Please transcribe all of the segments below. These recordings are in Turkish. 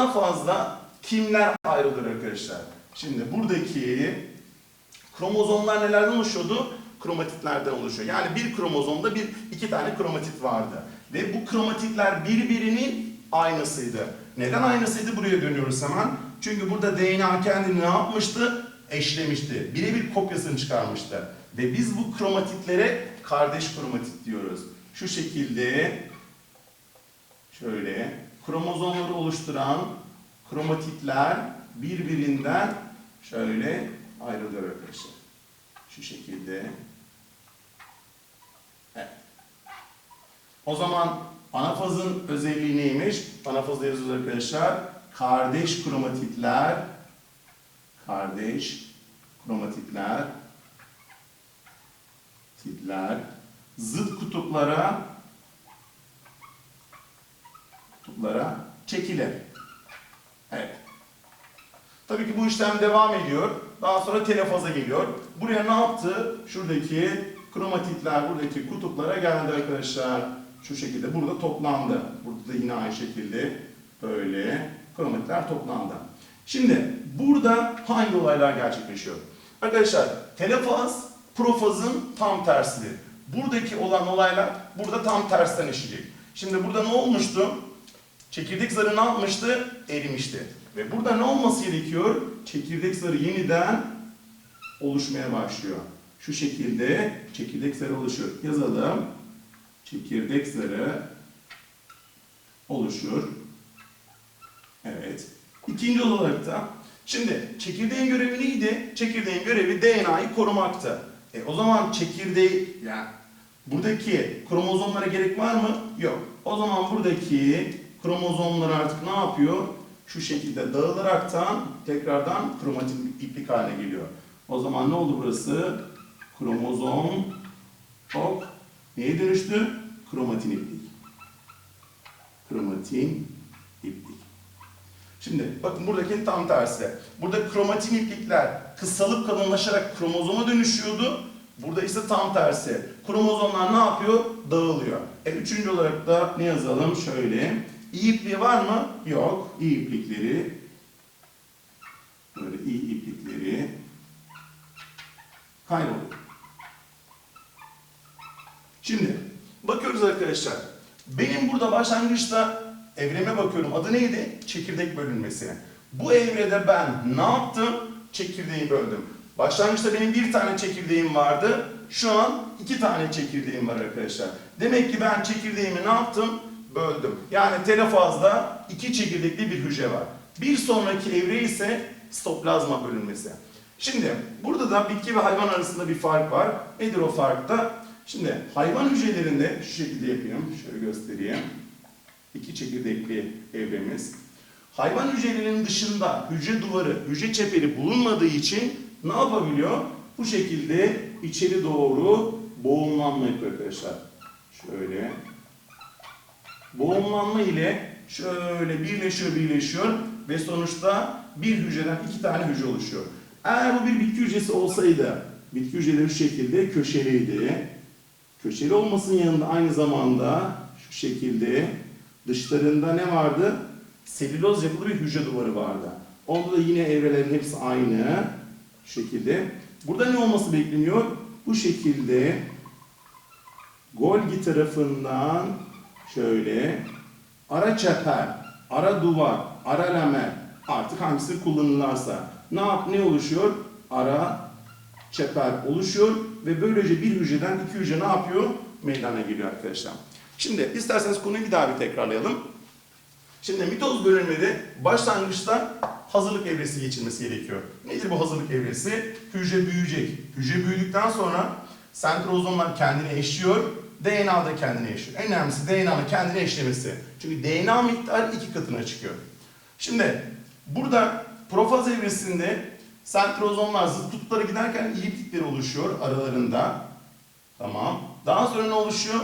anafazda kimler ayrılır arkadaşlar? Şimdi buradaki kromozomlar nelerden oluşuyordu? Kromatitlerden oluşuyor. Yani bir kromozomda bir iki tane kromatit vardı. Ve bu kromatitler birbirinin aynısıydı. Neden aynısıydı? Buraya dönüyoruz hemen. Çünkü burada DNA kendini ne yapmıştı? Eşlemişti. Birebir kopyasını çıkarmıştı. Ve biz bu kromatitlere kardeş kromatit diyoruz. Şu şekilde şöyle kromozomları oluşturan kromatitler birbirinden şöyle ayrılıyor arkadaşlar. Şu şekilde. Evet. O zaman anafazın özelliği neymiş? Anafazda yazıyoruz arkadaşlar. Kardeş kromatitler kardeş kromatitler titler zıt kutuplara kutuplara çekilir. Evet. Tabii ki bu işlem devam ediyor. Daha sonra telefaza geliyor. Buraya ne yaptı? Şuradaki kromatitler buradaki kutuplara geldi arkadaşlar. Şu şekilde burada toplandı. Burada da yine aynı şekilde böyle kromatitler toplandı. Şimdi burada hangi olaylar gerçekleşiyor? Arkadaşlar telefaz profazın tam tersidir. Buradaki olan olaylar burada tam tersten işleyecek. Şimdi burada ne olmuştu? Çekirdek zarı ne yapmıştı? Erimişti. Ve burada ne olması gerekiyor? Çekirdek zarı yeniden oluşmaya başlıyor. Şu şekilde çekirdek zarı oluşuyor. Yazalım. Çekirdek zarı oluşur. Evet. İkinci olarak da şimdi çekirdeğin görevi neydi? Çekirdeğin görevi DNA'yı korumaktı. E, o zaman çekirdeği yani buradaki kromozomlara gerek var mı? Yok. O zaman buradaki kromozomlar artık ne yapıyor? Şu şekilde dağılaraktan tekrardan kromatin iplik haline geliyor. O zaman ne oldu burası? Kromozom hop neye dönüştü? Kromatin iplik. Kromatin iplik. Şimdi bakın buradakinin tam tersi. Burada kromatin iplikler kısalıp kalınlaşarak kromozoma dönüşüyordu. Burada ise tam tersi. Kromozomlar ne yapıyor? Dağılıyor. E, üçüncü olarak da ne yazalım? Şöyle. İyi var mı? Yok. İyi iplikleri böyle iyi iplikleri kayboluyor. Şimdi bakıyoruz arkadaşlar. Benim burada başlangıçta evreme bakıyorum. Adı neydi? Çekirdek bölünmesi. Bu evrede ben ne yaptım? Çekirdeği böldüm. Başlangıçta benim bir tane çekirdeğim vardı. Şu an iki tane çekirdeğim var arkadaşlar. Demek ki ben çekirdeğimi ne yaptım? Böldüm. Yani telefazda iki çekirdekli bir hücre var. Bir sonraki evre ise stoplazma bölünmesi. Şimdi burada da bitki ve hayvan arasında bir fark var. Nedir o fark da? Şimdi hayvan hücrelerinde şu şekilde yapayım. Şöyle göstereyim. İki çekirdekli evremiz. Hayvan hücrelerinin dışında hücre duvarı, hücre çeperi bulunmadığı için ne yapabiliyor? Bu şekilde içeri doğru boğumlanma yapıyor arkadaşlar. Şöyle. Boğumlanma ile şöyle birleşiyor birleşiyor ve sonuçta bir hücreden iki tane hücre oluşuyor. Eğer bu bir bitki hücresi olsaydı, bitki hücreleri şu şekilde köşeliydi. Köşeli olmasının yanında aynı zamanda şu şekilde dışlarında ne vardı? Selüloz yapılı bir hücre duvarı vardı. Onda da yine evrelerin hepsi aynı şekilde. Burada ne olması bekleniyor? Bu şekilde Golgi tarafından şöyle ara çeper, ara duvar, ara lamel artık hangisi kullanılırsa ne yap ne oluşuyor? Ara çeper oluşuyor ve böylece bir hücreden iki hücre ne yapıyor? Meydana geliyor arkadaşlar. Şimdi isterseniz konuyu bir daha bir tekrarlayalım. Şimdi mitoz bölünmede başlangıçta hazırlık evresi geçilmesi gerekiyor. Nedir bu hazırlık evresi? Hücre büyüyecek. Hücre büyüdükten sonra sentrozomlar kendini eşliyor. DNA da kendini eşliyor. En önemlisi DNA'nın kendini eşlemesi. Çünkü DNA miktarı iki katına çıkıyor. Şimdi burada profaz evresinde sentrozomlar zıt kutuplara giderken iplikleri oluşuyor aralarında. Tamam. Daha sonra ne oluşuyor?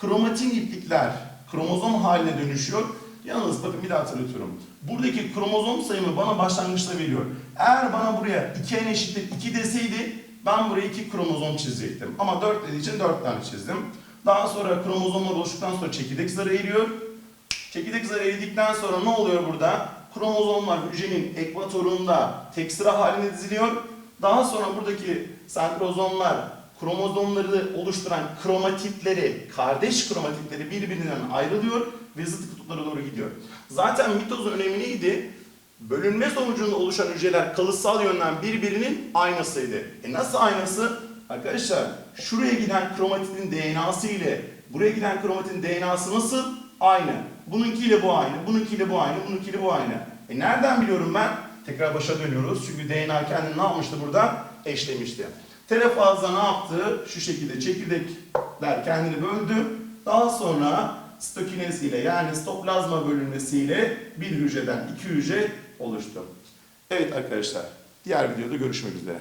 Kromatin iplikler kromozom haline dönüşüyor. Yalnız bakın bir daha hatırlatıyorum. Buradaki kromozom sayımı bana başlangıçta veriyor. Eğer bana buraya 2n eşittir 2 deseydi ben buraya 2 kromozom çizecektim. Ama 4 dediği için 4 tane çizdim. Daha sonra kromozomlar oluştuktan sonra çekirdek zarı eriyor. Çekirdek zarı eridikten sonra ne oluyor burada? kromozomlar hücrenin ekvatorunda tek sıra halinde diziliyor. Daha sonra buradaki sentrozomlar kromozomları oluşturan kromatitleri, kardeş kromatitleri birbirinden ayrılıyor ve zıt kutuplara doğru gidiyor. Zaten mitozun önemi neydi? Bölünme sonucunda oluşan hücreler kalıtsal yönden birbirinin aynasıydı. E nasıl aynası? Arkadaşlar şuraya giden kromatitin DNA'sı ile buraya giden kromatitin DNA'sı nasıl? Aynı. Bununkiyle bu aynı, bununkiyle bu aynı, bununkiyle bu aynı. E nereden biliyorum ben? Tekrar başa dönüyoruz. Çünkü DNA kendini ne yapmıştı burada? Eşlemişti. Telefazda ne yaptı? Şu şekilde çekirdekler kendini böldü. Daha sonra stokinez ile yani stoplazma bölünmesiyle bir hücreden iki hücre oluştu. Evet arkadaşlar, diğer videoda görüşmek üzere.